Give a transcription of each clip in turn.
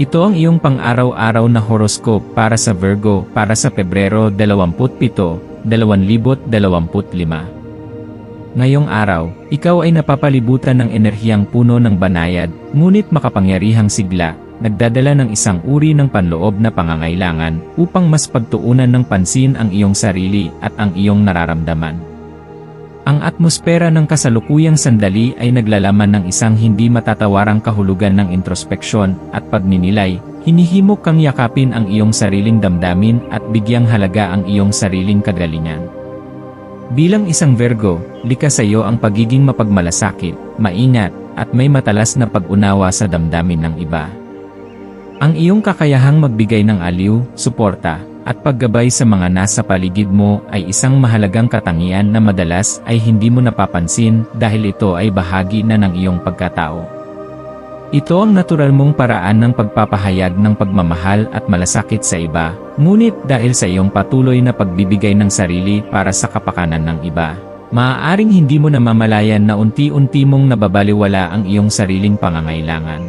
Ito ang iyong pang-araw-araw na horoscope para sa Virgo para sa Pebrero 27, 2025. Ngayong araw, ikaw ay napapalibutan ng enerhiyang puno ng banayad, ngunit makapangyarihang sigla, nagdadala ng isang uri ng panloob na pangangailangan upang mas pagtuunan ng pansin ang iyong sarili at ang iyong nararamdaman. Ang atmosfera ng kasalukuyang sandali ay naglalaman ng isang hindi matatawarang kahulugan ng introspeksyon at pagninilay, hinihimok kang yakapin ang iyong sariling damdamin at bigyang halaga ang iyong sariling kagalingan. Bilang isang Virgo, likas sa iyo ang pagiging mapagmalasakit, maingat, at may matalas na pag-unawa sa damdamin ng iba. Ang iyong kakayahang magbigay ng aliw, suporta, at paggabay sa mga nasa paligid mo ay isang mahalagang katangian na madalas ay hindi mo napapansin dahil ito ay bahagi na ng iyong pagkatao. Ito ang natural mong paraan ng pagpapahayag ng pagmamahal at malasakit sa iba, ngunit dahil sa iyong patuloy na pagbibigay ng sarili para sa kapakanan ng iba, maaaring hindi mo namamalayan na unti-unti mong nababaliwala ang iyong sariling pangangailangan.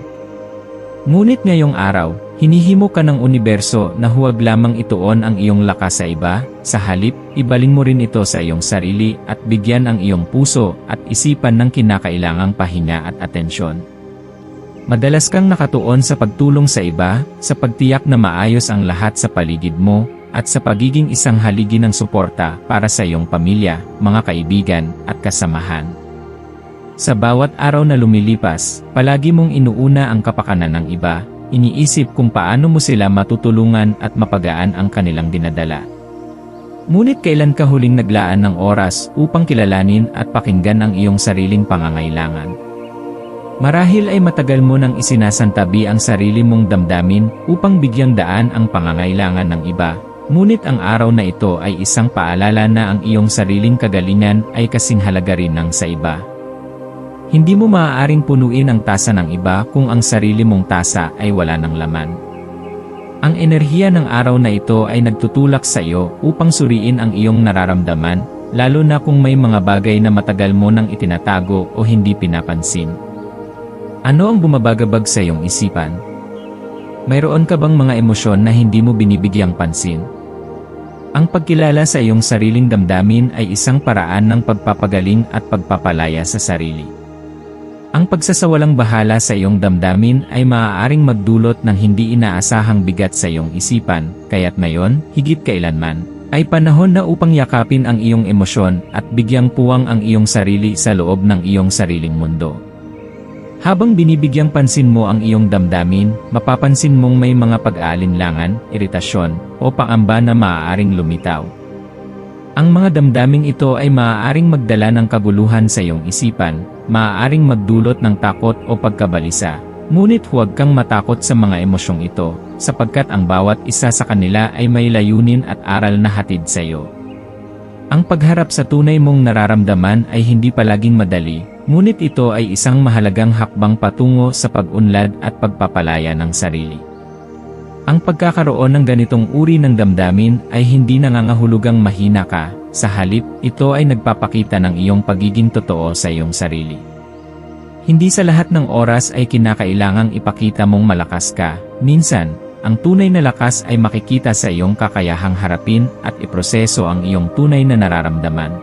Ngunit ngayong araw, hinihimo ka ng universo na huwag lamang ituon ang iyong lakas sa iba, sa halip, ibaling mo rin ito sa iyong sarili at bigyan ang iyong puso at isipan ng kinakailangang pahinga at atensyon. Madalas kang nakatuon sa pagtulong sa iba, sa pagtiyak na maayos ang lahat sa paligid mo, at sa pagiging isang haligi ng suporta para sa iyong pamilya, mga kaibigan, at kasamahan. Sa bawat araw na lumilipas, palagi mong inuuna ang kapakanan ng iba, iniisip kung paano mo sila matutulungan at mapagaan ang kanilang dinadala. Ngunit kailan ka huling naglaan ng oras upang kilalanin at pakinggan ang iyong sariling pangangailangan? Marahil ay matagal mo nang isinasantabi ang sarili mong damdamin upang bigyang daan ang pangangailangan ng iba, ngunit ang araw na ito ay isang paalala na ang iyong sariling kagalingan ay kasing halaga rin ng sa iba. Hindi mo maaaring punuin ang tasa ng iba kung ang sarili mong tasa ay wala ng laman. Ang enerhiya ng araw na ito ay nagtutulak sa iyo upang suriin ang iyong nararamdaman, lalo na kung may mga bagay na matagal mo nang itinatago o hindi pinapansin. Ano ang bumabagabag sa iyong isipan? Mayroon ka bang mga emosyon na hindi mo binibigyang pansin? Ang pagkilala sa iyong sariling damdamin ay isang paraan ng pagpapagaling at pagpapalaya sa sarili. Ang pagsasawalang bahala sa iyong damdamin ay maaaring magdulot ng hindi inaasahang bigat sa iyong isipan, kaya't ngayon, higit kailanman, ay panahon na upang yakapin ang iyong emosyon at bigyang puwang ang iyong sarili sa loob ng iyong sariling mundo. Habang binibigyang pansin mo ang iyong damdamin, mapapansin mong may mga pag-aalinlangan, iritasyon, o pangamba na maaaring lumitaw. Ang mga damdaming ito ay maaaring magdala ng kaguluhan sa iyong isipan, maaaring magdulot ng takot o pagkabalisa. Ngunit huwag kang matakot sa mga emosyong ito, sapagkat ang bawat isa sa kanila ay may layunin at aral na hatid sa iyo. Ang pagharap sa tunay mong nararamdaman ay hindi palaging madali, ngunit ito ay isang mahalagang hakbang patungo sa pag-unlad at pagpapalaya ng sarili. Ang pagkakaroon ng ganitong uri ng damdamin ay hindi nangangahulugang mahina ka, sa halip, ito ay nagpapakita ng iyong pagiging totoo sa iyong sarili. Hindi sa lahat ng oras ay kinakailangang ipakita mong malakas ka, minsan, ang tunay na lakas ay makikita sa iyong kakayahang harapin at iproseso ang iyong tunay na nararamdaman.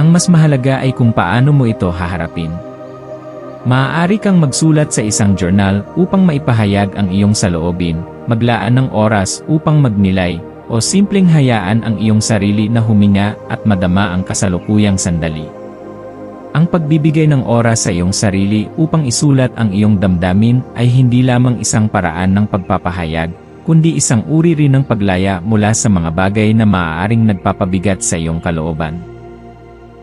Ang mas mahalaga ay kung paano mo ito haharapin. Maaari kang magsulat sa isang journal upang maipahayag ang iyong saloobin, maglaan ng oras upang magnilay, o simpleng hayaan ang iyong sarili na huminga at madama ang kasalukuyang sandali. Ang pagbibigay ng oras sa iyong sarili upang isulat ang iyong damdamin ay hindi lamang isang paraan ng pagpapahayag, kundi isang uri rin ng paglaya mula sa mga bagay na maaaring nagpapabigat sa iyong kalooban.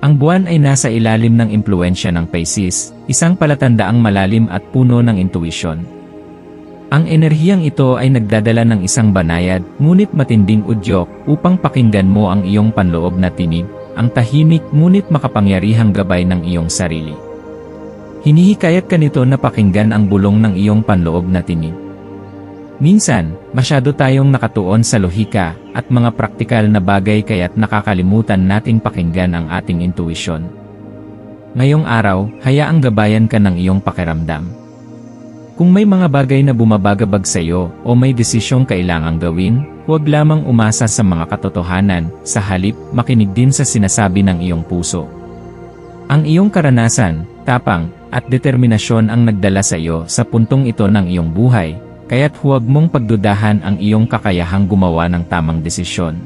Ang buwan ay nasa ilalim ng impluensya ng Pisces, isang palatandaang malalim at puno ng intuisyon. Ang enerhiyang ito ay nagdadala ng isang banayad, ngunit matinding udyok upang pakinggan mo ang iyong panloob na tinig, ang tahimik ngunit makapangyarihang gabay ng iyong sarili. Hinihikayat ka nito na pakinggan ang bulong ng iyong panloob na tinig. Minsan, masyado tayong nakatuon sa lohika at mga praktikal na bagay kaya't nakakalimutan nating pakinggan ang ating intuisyon. Ngayong araw, hayaang gabayan ka ng iyong pakiramdam. Kung may mga bagay na bumabagabag sa iyo o may desisyong kailangang gawin, huwag lamang umasa sa mga katotohanan, sa halip, makinig din sa sinasabi ng iyong puso. Ang iyong karanasan, tapang, at determinasyon ang nagdala sa iyo sa puntong ito ng iyong buhay, kaya't huwag mong pagdudahan ang iyong kakayahang gumawa ng tamang desisyon.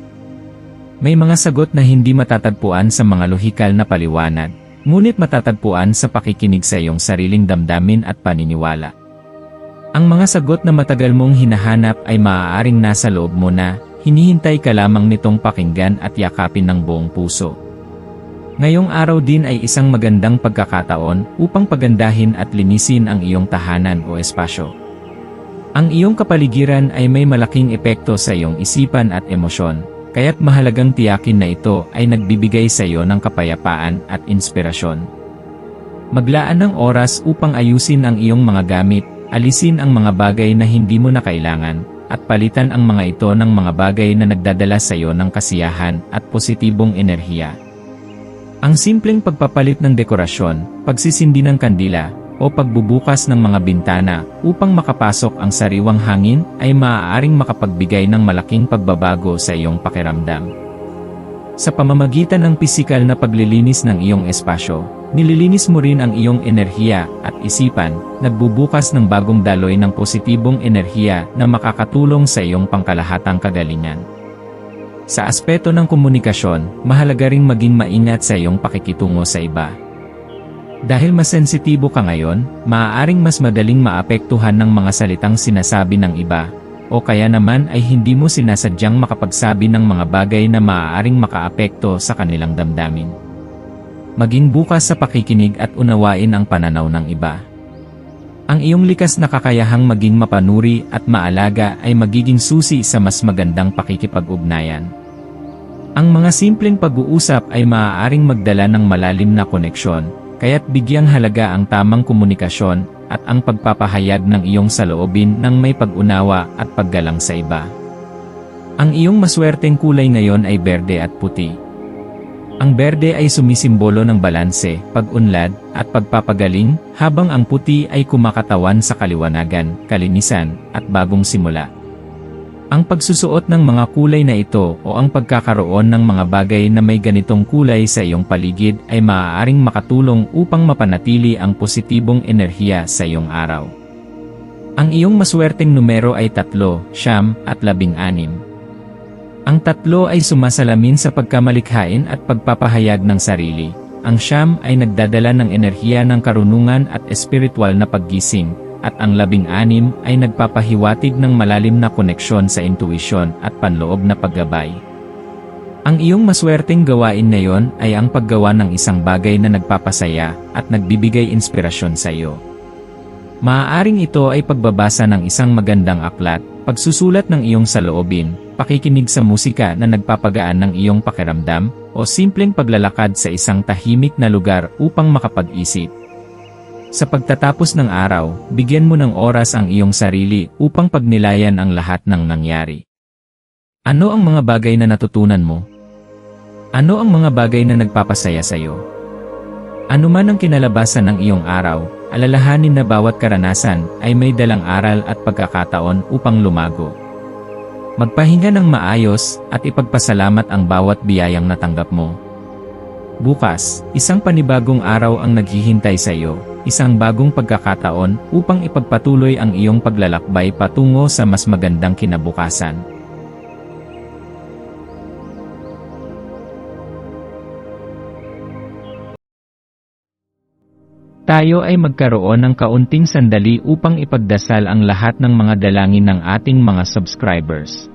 May mga sagot na hindi matatagpuan sa mga lohikal na paliwanag, ngunit matatagpuan sa pakikinig sa iyong sariling damdamin at paniniwala. Ang mga sagot na matagal mong hinahanap ay maaaring nasa loob mo na, hinihintay ka lamang nitong pakinggan at yakapin ng buong puso. Ngayong araw din ay isang magandang pagkakataon upang pagandahin at linisin ang iyong tahanan o espasyo. Ang iyong kapaligiran ay may malaking epekto sa iyong isipan at emosyon, kaya't mahalagang tiyakin na ito ay nagbibigay sa iyo ng kapayapaan at inspirasyon. Maglaan ng oras upang ayusin ang iyong mga gamit, alisin ang mga bagay na hindi mo na kailangan, at palitan ang mga ito ng mga bagay na nagdadala sa iyo ng kasiyahan at positibong enerhiya. Ang simpleng pagpapalit ng dekorasyon, pagsisindi ng kandila, o pagbubukas ng mga bintana upang makapasok ang sariwang hangin ay maaaring makapagbigay ng malaking pagbabago sa iyong pakiramdam. Sa pamamagitan ng pisikal na paglilinis ng iyong espasyo, nililinis mo rin ang iyong enerhiya at isipan, nagbubukas ng bagong daloy ng positibong enerhiya na makakatulong sa iyong pangkalahatang kagalingan. Sa aspeto ng komunikasyon, mahalaga ring maging maingat sa iyong pakikitungo sa iba. Dahil mas sensitibo ka ngayon, maaaring mas madaling maapektuhan ng mga salitang sinasabi ng iba, o kaya naman ay hindi mo sinasadyang makapagsabi ng mga bagay na maaaring makaapekto sa kanilang damdamin. Maging bukas sa pakikinig at unawain ang pananaw ng iba. Ang iyong likas na kakayahang maging mapanuri at maalaga ay magiging susi sa mas magandang pakikipag-ugnayan. Ang mga simpleng pag-uusap ay maaaring magdala ng malalim na koneksyon, kaya't bigyang halaga ang tamang komunikasyon at ang pagpapahayag ng iyong saloobin ng may pag-unawa at paggalang sa iba. Ang iyong maswerteng kulay ngayon ay berde at puti. Ang berde ay sumisimbolo ng balanse, pag-unlad, at pagpapagaling, habang ang puti ay kumakatawan sa kaliwanagan, kalinisan, at bagong simula. Ang pagsusuot ng mga kulay na ito o ang pagkakaroon ng mga bagay na may ganitong kulay sa iyong paligid ay maaaring makatulong upang mapanatili ang positibong enerhiya sa iyong araw. Ang iyong maswerteng numero ay tatlo, siyam, at labing anim. Ang tatlo ay sumasalamin sa pagkamalikhain at pagpapahayag ng sarili. Ang siyam ay nagdadala ng enerhiya ng karunungan at espiritual na paggising, at ang labing-anim ay nagpapahiwatig ng malalim na koneksyon sa intuisyon at panloob na paggabay. Ang iyong maswerteng gawain ngayon ay ang paggawa ng isang bagay na nagpapasaya at nagbibigay inspirasyon sa iyo. Maaaring ito ay pagbabasa ng isang magandang aklat, pagsusulat ng iyong saloobin, pakikinig sa musika na nagpapagaan ng iyong pakiramdam, o simpleng paglalakad sa isang tahimik na lugar upang makapag-isip. Sa pagtatapos ng araw, bigyan mo ng oras ang iyong sarili upang pagnilayan ang lahat ng nangyari. Ano ang mga bagay na natutunan mo? Ano ang mga bagay na nagpapasaya sa iyo? Ano man ang kinalabasan ng iyong araw, alalahanin na bawat karanasan ay may dalang aral at pagkakataon upang lumago. Magpahinga ng maayos at ipagpasalamat ang bawat biyayang natanggap mo. Bukas, isang panibagong araw ang naghihintay sa iyo, isang bagong pagkakataon upang ipagpatuloy ang iyong paglalakbay patungo sa mas magandang kinabukasan. Tayo ay magkaroon ng kaunting sandali upang ipagdasal ang lahat ng mga dalangin ng ating mga subscribers.